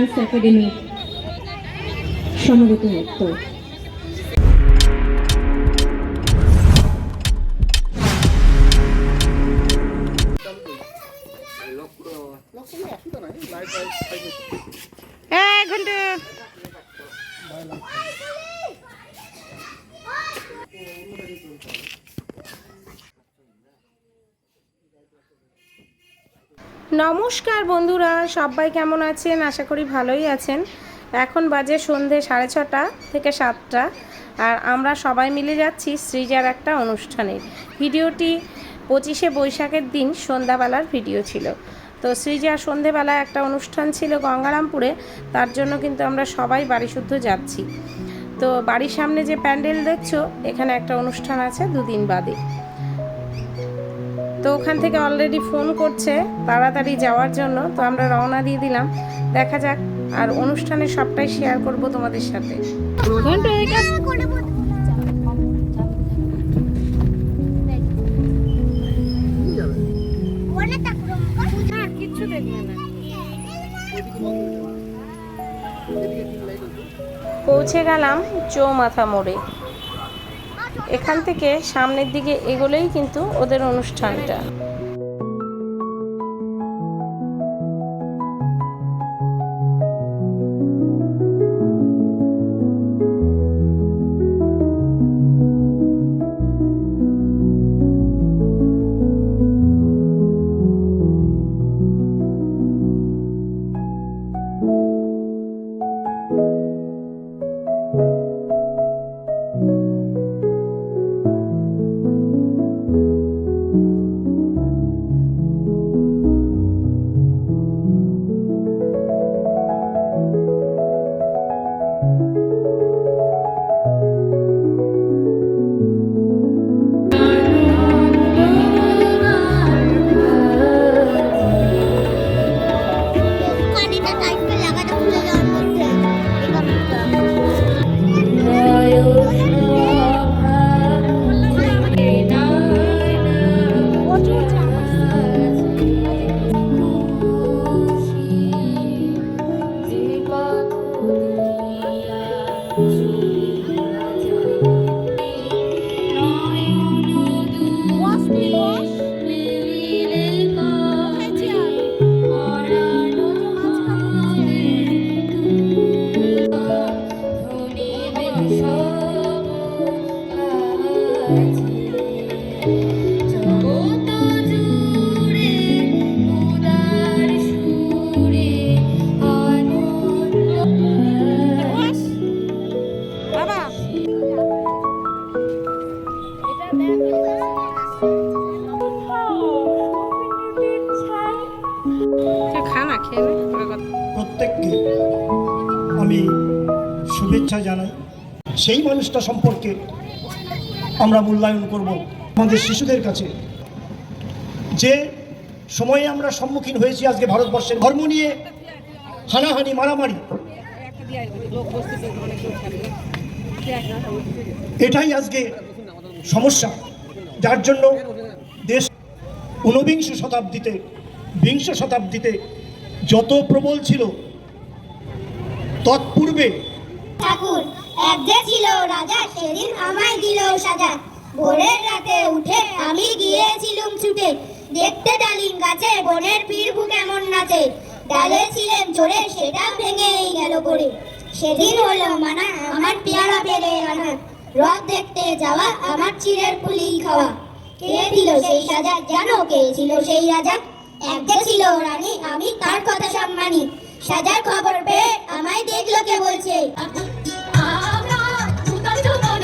Dance academy সমবেত নৃত্য নমস্কার বন্ধুরা, সবাই কেমন আছেন? আশা করি ভালোই আছেন। এখন বাজে সন্ধে সাড়ে ছটা থেকে সাতটা আর আমরা সবাই মিলে যাচ্ছি সৃজার একটা অনুষ্ঠানে। ভিডিওটি পঁচিশে বৈশাখের দিন সন্ধ্যাবেলার ভিডিও ছিল। তো সৃজার সন্ধেবেলায় একটা অনুষ্ঠান ছিল গঙ্গারামপুরে, তার জন্য কিন্তু আমরা সবাই বাড়ি শুদ্ধ যাচ্ছি। তো বাড়ির সামনে যে প্যান্ডেল দেখছ, এখানে একটা অনুষ্ঠান আছে দুদিন বাদে। তো ওখান থেকে অলরেডি ফোন করছে তাড়াতাড়ি যাওয়ার জন্য তো আমরা রওনা দিয়ে দিলাম। দেখা যাক আর অনুষ্ঠানে সবটাই শেয়ার করব তোমাদের সাথে। কিচ্ছু দেখবে না পৌঁছে গেলাম চৌমাথা মোড়ে। এখান থেকে সামনের দিকে এগোলেই কিন্তু ওদের অনুষ্ঠানটা। মানুষটা সম্পর্কে আমরা মূল্যায়ন করব আমাদের শিশুদের কাছে। যে সময়ে আমরা সম্মুখীন হয়েছি আজকে ভারতবর্ষের ধর্ম নিয়ে, হানাহানি, মারামারি, এটাই আজকে সমস্যা। যার জন্য দেশ ঊনবিংশ শতাব্দীতে, বিংশ শতাব্দীতে যত প্রবল ছিল, তৎপূর্বে ঠাকুর এক যে ছিল রাজা, সেদিন আমায় দিল সাজা। ভোরের রাতে উঠে আমি গিয়েছিলুম ছুটে। দেখতে ডালিম গাছে বনের পীরভু কেমন নাচে। ডালে ছিলেন চড়ে সেটা ভেঙেই গেল পড়ে। সেদিন হলো মানা, আমার পেয়ারা পেরে আনা রথ দেখতে যাওয়া, আমার চিড়ের পুলি খাওয়া। কে দিল সেই সাজা, জানো কে ছিল সেই রাজা? এক যে ছিল রানী, আমি তার কথা সব মানি। সাজার খবর পেয়ে আমায় দেখল কে বলছে?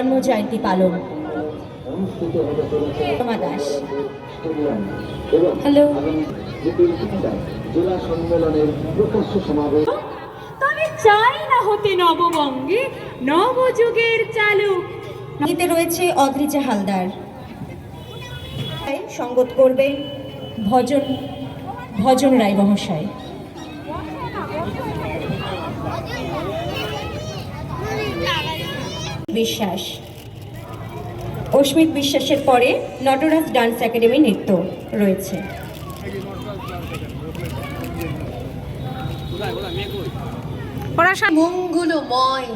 গান জন্ম জয়ন্তী পালন দাস। হ্যালো আগামী জেলা সম্মেলনের প্রকাশ্য সমাবেশ তবে চাই না হতে নববঙ্গে। নবযুগের চালুক। এতে রয়েছে অদ্রিজা হালদার। সঙ্গত করবেন ভজন ভজন রায় মহাশয় বিশ্বাস। অস্মিত বিশ্বাসের পরে নটরাজ ডান্স একাডেমি নৃত্য রয়েছে। ওরা মঙ্গলময়।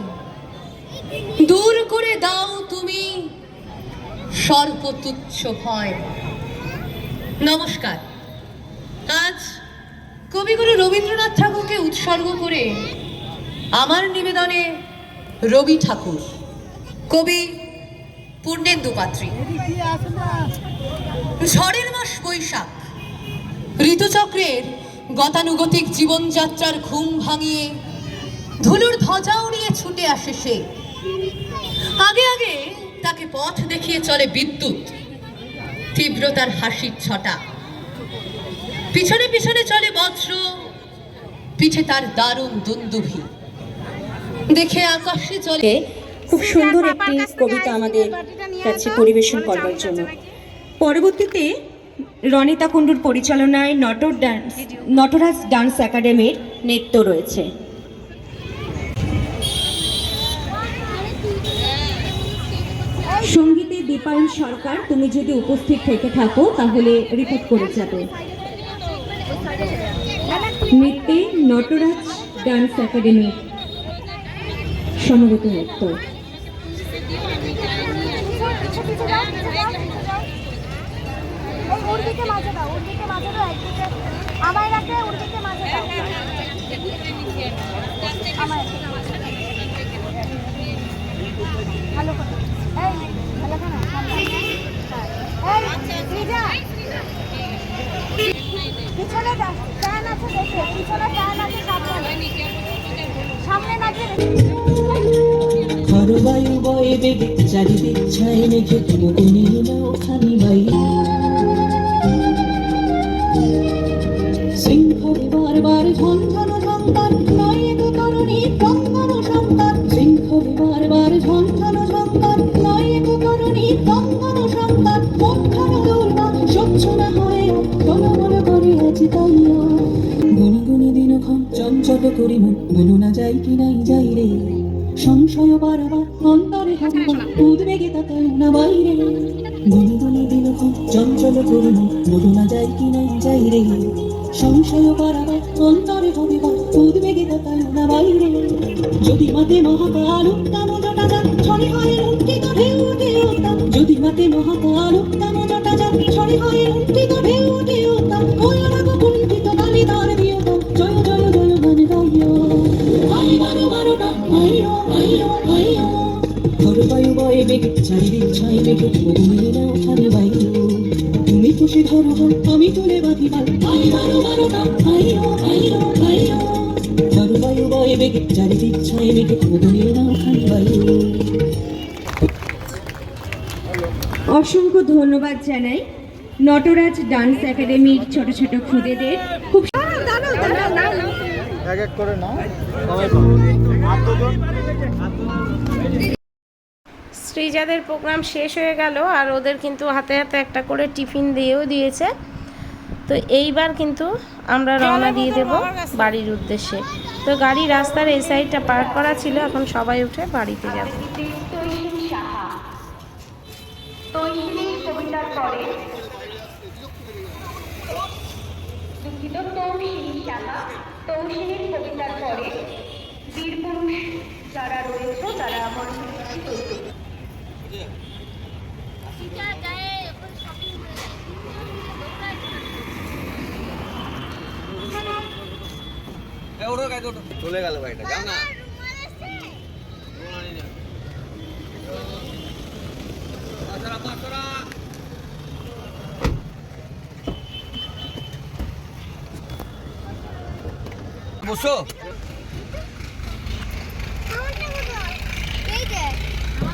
দূর করে দাও তুমি। সর্বতুচ্ছ ভয়। নমস্কার। আজ কবিগুরু রবীন্দ্রনাথ ঠাকুরকে উৎসর্গ করে আমার নিবেদনে রবি ঠাকুর। কবি পূর্ণেন্দু পাত্রী। ঝড়ের মাস বৈশাখ। ঋতুচক্রের গতানুগতিক জীবনযাত্রার ঘুম ভাঙিয়ে ধুলুর ধ্বজা উড়িয়ে ছুটে আসে সে। আগে আগে তাকে পথ দেখিয়ে চলে বিদ্যুৎ। তীব্রতার হাসির ছটা। পিছনে পিছনে চলে বজ্র। পিঠে তার দারুণ দুন্দুভি। দেখে আকাশে চলে খুব সুন্দর একটি কবিতা আমাদের কাছে পরিবেশন করবার জন্য। পরবর্তীতে রনিতা কুণ্ডুর পরিচালনায় নটর ডান্স নটরাজ ডান্স একাডেমির নৃত্য রয়েছে। সঙ্গীতে দীপায়ন সরকার তুমি যদি উপস্থিত থেকে থাকো তাহলে রিপোর্ট করে যাবে। নৃত্যে নটরাজ ডান্স একাডেমি সমবেত নৃত্য। ওর দিকে মাঝে দাও ওর আমায় রাখে ওর মাঝে দাও আমায় ভালো করে এই ভালো করে এই নিজা পিছনে সামনে হরবায়ু বয়ে বেগে চারিদিক ছায় মেঘে মুগুনি নাও খানি বাই। শৃঙ্খলে বারবার ঝন ঝন ঝঙ্কার নয় এগো করণী কঙ্গন সংকার শৃঙ্খলে বারবার ঝন ঝন ঝঙ্কার নয় করণী কঙ্গন সংকার মন দুর্বা স্বচ্ছ না হয়ে টলমল করে আছি তাইয়া। গুনি গুনি দিনক্ষণ চঞ্চল করি মন বলো না যাই কি নাই যাই রে। সংশয় বারবার অন্তরে হবার উদ্বেগে তাকাই না বাইরে। দিনক্ষণ চঞ্চল করি বলো না যাই কি নাই যাই রে। সংশয় বারবার অন্তরে হবিবার উদ্বেগে তাকাই না বাইরে। যদি মাতে মহাকাল উত্তম জটা যাক ছড়ে হয় লুণ্ঠিত ঢেউ তাপ যদি মাতে মহাকাল উত্তম জটা যাক ছড়ে হয় লুণ্ঠিত ঢেউ ঢেউ চারিদিক বাইরে তুমি খুশি ধরো আমি তুলে বাঁধি চারিদিক বাইরে অসংখ্য ধন্যবাদ জানাই নটরাজ ডান্স একাডেমির ছোট ছোট খুদেদের। খুব শ্রীজাদের প্রোগ্রাম শেষ হয়ে গেল আর ওদের কিন্তু হাতে হাতে একটা করে টিফিন দিয়েও দিয়েছে। তো এইবার কিন্তু আমরা রওনা দিয়ে দেব বাড়ির উদ্দেশ্যে। তো গাড়ি রাস্তার এই সাইডটা পার্ক করা ছিল এখন সবাই উঠে বাড়িতে যাবে। চলে গেল ভাইটা যাও না? বসো।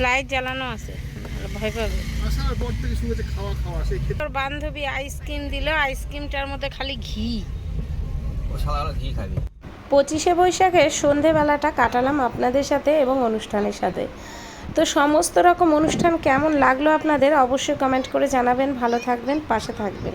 লাইট জ্বালানো আছে। ভয় পাবে। তোর বান্ধবী আইসক্রিম দিল আইসক্রিমটার মধ্যে খালি ঘি। ঘি খাবি। পঁচিশে বৈশাখের সন্ধেবেলাটা কাটালাম আপনাদের সাথে এবং অনুষ্ঠানের সাথে। তো সমস্ত রকম অনুষ্ঠান কেমন লাগল আপনাদের অবশ্যই কমেন্ট করে জানাবেন। ভালো থাকবেন পাশে থাকবেন।